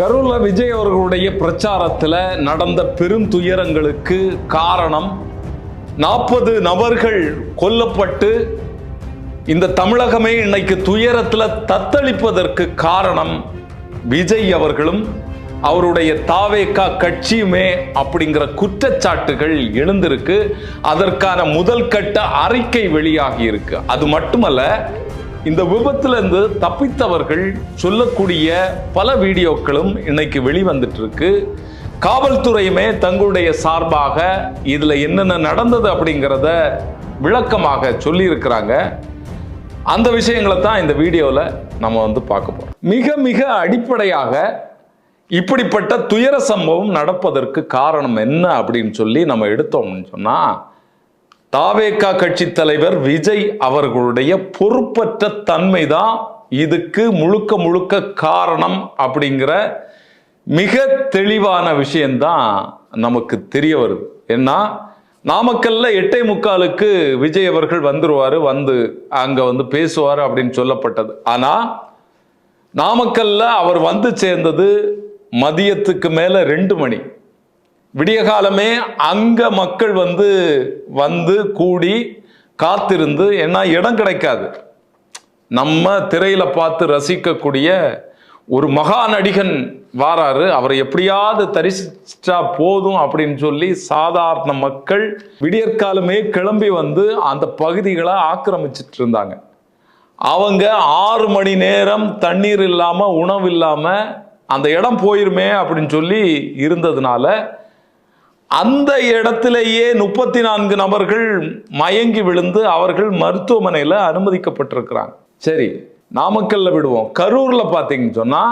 கரூர்ல விஜய் அவர்களுடைய பிரச்சாரத்தில் நடந்த பெரும் துயரங்களுக்கு காரணம் நாற்பது நபர்கள் கொல்லப்பட்டு இந்த தமிழகமே இன்னைக்கு துயரத்தில் தத்தளிப்பதற்கு காரணம் விஜய் அவர்களும் அவருடைய தாவேக்கா கட்சியுமே அப்படிங்கிற குற்றச்சாட்டுகள் எழுந்திருக்கு. அதற்கான முதல் கட்ட அறிக்கை வெளியாகி இருக்கு. அது மட்டுமல்ல இந்த விபத்திலிருந்து தப்பித்தவர்கள் சொல்லக்கூடிய பல வீடியோக்களும் இன்னைக்கு வெளிவந்துட்டு இருக்கு காவல்துறையுமே தங்களுடைய சார்பாக இதில் என்னென்ன நடந்தது அப்படிங்கிறத விளக்கமாக சொல்லியிருக்கிறாங்க. அந்த விஷயங்களை தான் இந்த வீடியோவில் நம்ம வந்து பார்க்க போகிறோம் மிக மிக அடிப்படையாக இப்படிப்பட்ட துயர சம்பவம் நடப்பதற்கு காரணம் என்ன அப்படின்னு சொல்லி நம்ம எடுத்தோம்னு சொன்னால் தாவேக்கா கட்சி தலைவர் விஜய் அவர்களுடைய பொறுப்பற்ற தன்மை தான் இதுக்கு முழுக்க முழுக்க காரணம் அப்படிங்கிற மிக தெளிவான விஷயம்தான் நமக்கு தெரிய வருது. ஏன்னா நாமக்கல்ல எட்டை முக்காலுக்கு விஜய் அவர்கள் வந்துருவாரு வந்து அங்க வந்து பேசுவார் அப்படின்னு சொல்லப்பட்டது. ஆனா நாமக்கல்ல அவர் வந்து சேர்ந்தது மதியத்துக்கு மேல ரெண்டு மணி. விடிய காலமே அங்க மக்கள் வந்து வந்து கூடி காத்திருந்து ஏன்னா இடம் கிடைக்காது. நம்ம திரையில பார்த்து ரசிக்கக்கூடிய ஒரு மகா நடிகன் வாராரு. அவரை எப்படியாவது தரிசிச்சா போதும் அப்படின்னு சொல்லி சாதாரண மக்கள் விடியற்காலமே கிளம்பி வந்து அந்த பகுதிகளை ஆக்கிரமிச்சிட்டு இருந்தாங்க. அவங்க ஆறு மணி நேரம் தண்ணீர் இல்லாம உணவு இல்லாம அந்த இடம் போயிருமே அப்படின்னு சொல்லி இருந்ததுனால அந்த இடத்திலேயே முப்பத்தி நான்கு நபர்கள் மயங்கி விழுந்து அவர்கள் மருத்துவமனையில் அனுமதிக்கப்பட்டிருக்கிறாங்க. சரி நாமக்கல்ல விடுவோம். கரூர்ல பார்த்தீங்கன்னு சொன்னா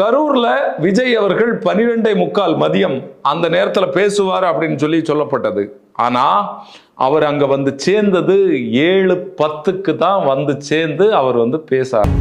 கரூர்ல விஜய் அவர்கள் பனிரெண்டே முக்கால் மதியம் அந்த நேரத்தில் பேசுவார் அப்படின்னு சொல்லி சொல்லப்பட்டது. ஆனா அவர் அங்க வந்து சேர்ந்தது ஏழு பத்துக்கு தான் வந்து சேர்ந்து அவர் வந்து பேசார்